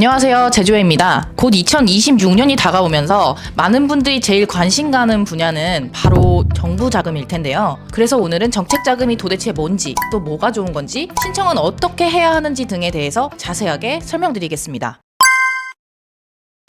안녕하세요. 제주혜입니다. 곧 2026년이 다가오면서 많은 분들이 제일 관심 가는 분야는 바로 정부 자금일 텐데요. 그래서 오늘은 정책 자금이 도대체 뭔지, 또 뭐가 좋은 건지, 신청은 어떻게 해야 하는지 등에 대해서 자세하게 설명드리겠습니다.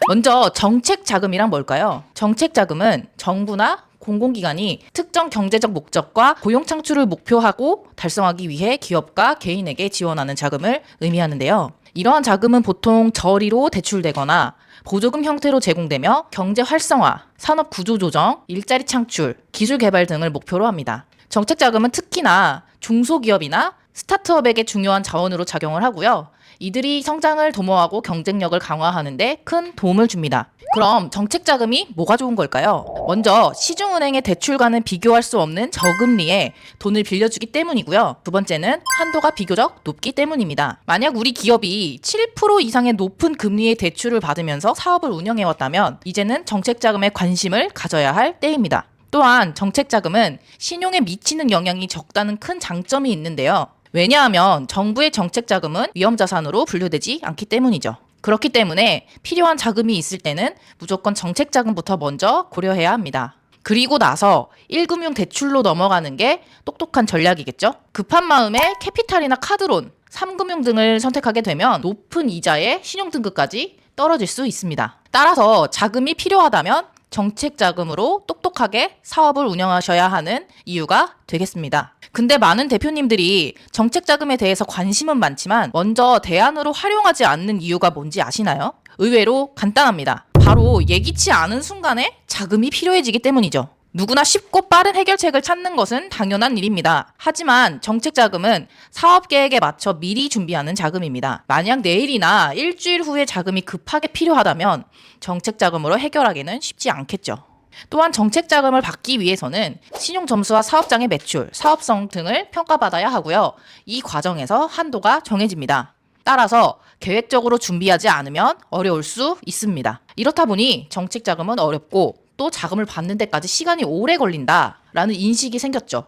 먼저 정책 자금이란 뭘까요? 정책 자금은 정부나 공공기관이 특정 경제적 목적과 고용 창출을 목표하고 달성하기 위해 기업과 개인에게 지원하는 자금을 의미하는데요. 이러한 자금은 보통 저리로 대출되거나 보조금 형태로 제공되며 경제 활성화, 산업 구조 조정, 일자리 창출, 기술 개발 등을 목표로 합니다. 정책 자금은 특히나 중소기업이나 스타트업에게 중요한 자원으로 작용을 하고요. 이들이 성장을 도모하고 경쟁력을 강화하는데 큰 도움을 줍니다. 그럼 정책 자금이 뭐가 좋은 걸까요? 먼저 시중은행의 대출과는 비교할 수 없는 저금리에 돈을 빌려주기 때문이고요. 두 번째는 한도가 비교적 높기 때문입니다. 만약 우리 기업이 7% 이상의 높은 금리의 대출을 받으면서 사업을 운영해왔다면 이제는 정책 자금에 관심을 가져야 할 때입니다. 또한 정책 자금은 신용에 미치는 영향이 적다는 큰 장점이 있는데요. 왜냐하면 정부의 정책 자금은 위험 자산으로 분류되지 않기 때문이죠. 그렇기 때문에 필요한 자금이 있을 때는 무조건 정책 자금부터 먼저 고려해야 합니다. 그리고 나서 1금융 대출로 넘어가는 게 똑똑한 전략이겠죠? 급한 마음에 캐피탈이나 카드론, 3금융 등을 선택하게 되면 높은 이자의 신용등급까지 떨어질 수 있습니다. 따라서 자금이 필요하다면 정책 자금으로 똑똑하게 사업을 운영하셔야 하는 이유가 되겠습니다. 근데 많은 대표님들이 정책 자금에 대해서 관심은 많지만 먼저 대안으로 활용하지 않는 이유가 뭔지 아시나요? 의외로 간단합니다. 바로 예기치 않은 순간에 자금이 필요해지기 때문이죠. 누구나 쉽고 빠른 해결책을 찾는 것은 당연한 일입니다. 하지만 정책 자금은 사업 계획에 맞춰 미리 준비하는 자금입니다. 만약 내일이나 일주일 후에 자금이 급하게 필요하다면 정책 자금으로 해결하기는 쉽지 않겠죠. 또한 정책 자금을 받기 위해서는 신용 점수와 사업장의 매출, 사업성 등을 평가받아야 하고요. 이 과정에서 한도가 정해집니다. 따라서 계획적으로 준비하지 않으면 어려울 수 있습니다. 이렇다 보니 정책 자금은 어렵고 또 자금을 받는 데까지 시간이 오래 걸린다라는 인식이 생겼죠.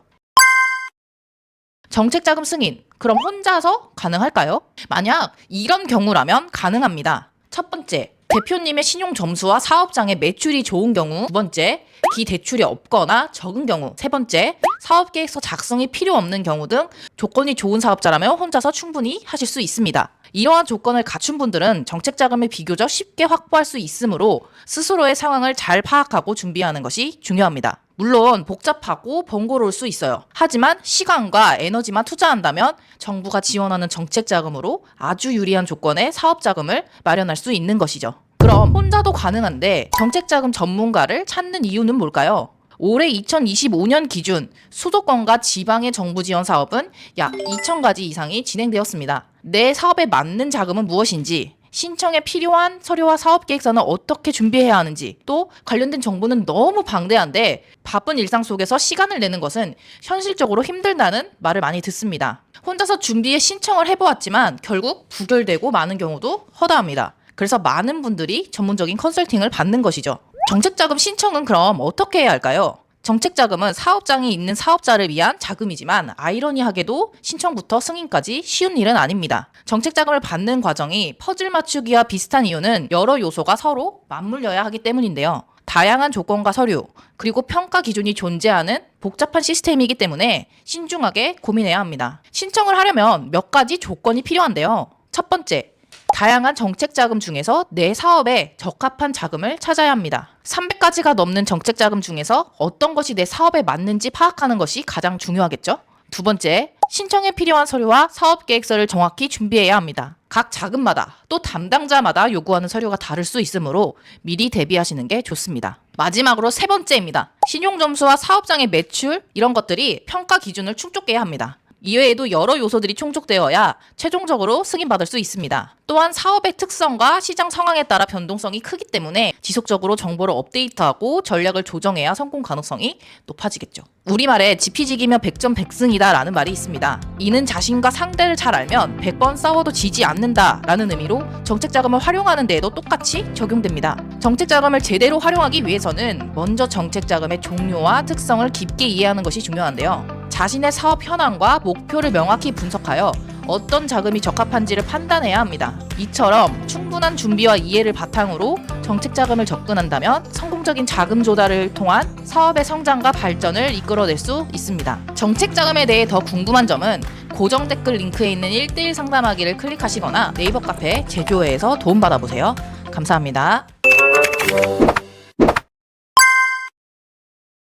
정책 자금 승인. 그럼 혼자서 가능할까요? 만약 이런 경우라면 가능합니다. 첫 번째, 대표님의 신용 점수와 사업장의 매출이 좋은 경우, 두 번째, 기대출이 없거나 적은 경우, 세 번째, 사업 계획서 작성이 필요 없는 경우 등 조건이 좋은 사업자라면 혼자서 충분히 하실 수 있습니다. 이러한 조건을 갖춘 분들은 정책 자금을 비교적 쉽게 확보할 수 있으므로 스스로의 상황을 잘 파악하고 준비하는 것이 중요합니다. 물론 복잡하고 번거로울 수 있어요. 하지만 시간과 에너지만 투자한다면 정부가 지원하는 정책 자금으로 아주 유리한 조건의 사업 자금을 마련할 수 있는 것이죠. 그럼 혼자도 가능한데 정책 자금 전문가를 찾는 이유는 뭘까요? 올해 2025년 기준 수도권과 지방의 정부 지원 사업은 약 2,000가지 이상이 진행되었습니다. 내 사업에 맞는 자금은 무엇인지, 신청에 필요한 서류와 사업 계획서는 어떻게 준비해야 하는지, 또 관련된 정보는 너무 방대한데 바쁜 일상 속에서 시간을 내는 것은 현실적으로 힘들다는 말을 많이 듣습니다. 혼자서 준비해 신청을 해보았지만 결국 부결되고 많은 경우도 허다합니다. 그래서 많은 분들이 전문적인 컨설팅을 받는 것이죠. 정책자금 신청은 그럼 어떻게 해야 할까요? 정책자금은 사업장이 있는 사업자를 위한 자금이지만 아이러니하게도 신청부터 승인까지 쉬운 일은 아닙니다. 정책자금을 받는 과정이 퍼즐 맞추기와 비슷한 이유는 여러 요소가 서로 맞물려야 하기 때문인데요. 다양한 조건과 서류, 그리고 평가 기준이 존재하는 복잡한 시스템이기 때문에 신중하게 고민해야 합니다. 신청을 하려면 몇 가지 조건이 필요한데요. 첫 번째, 다양한 정책 자금 중에서 내 사업에 적합한 자금을 찾아야 합니다. 300가지가 넘는 정책 자금 중에서 어떤 것이 내 사업에 맞는지 파악하는 것이 가장 중요하겠죠? 두 번째, 신청에 필요한 서류와 사업 계획서를 정확히 준비해야 합니다. 각 자금마다 또 담당자마다 요구하는 서류가 다를 수 있으므로 미리 대비하시는 게 좋습니다. 마지막으로 세 번째입니다. 신용 점수와 사업장의 매출 이런 것들이 평가 기준을 충족해야 합니다. 이외에도 여러 요소들이 충족되어야 최종적으로 승인받을 수 있습니다. 또한 사업의 특성과 시장 상황에 따라 변동성이 크기 때문에 지속적으로 정보를 업데이트하고 전략을 조정해야 성공 가능성이 높아지겠죠. 우리말에 지피지기면 100점 100승이다 라는 말이 있습니다. 이는 자신과 상대를 잘 알면 100번 싸워도 지지 않는다 라는 의미로 정책 자금을 활용하는 데에도 똑같이 적용됩니다. 정책 자금을 제대로 활용하기 위해서는 먼저 정책 자금의 종류와 특성을 깊게 이해하는 것이 중요한데요. 자신의 사업 현황과 목표를 명확히 분석하여 어떤 자금이 적합한지를 판단해야 합니다. 이처럼 충분한 준비와 이해를 바탕으로 정책 자금을 접근한다면 성공적인 자금 조달을 통한 사업의 성장과 발전을 이끌어낼 수 있습니다. 정책 자금에 대해 더 궁금한 점은 고정 댓글 링크에 있는 1대1 상담하기를 클릭하시거나 네이버 카페 제조회에서 도움받아보세요. 감사합니다.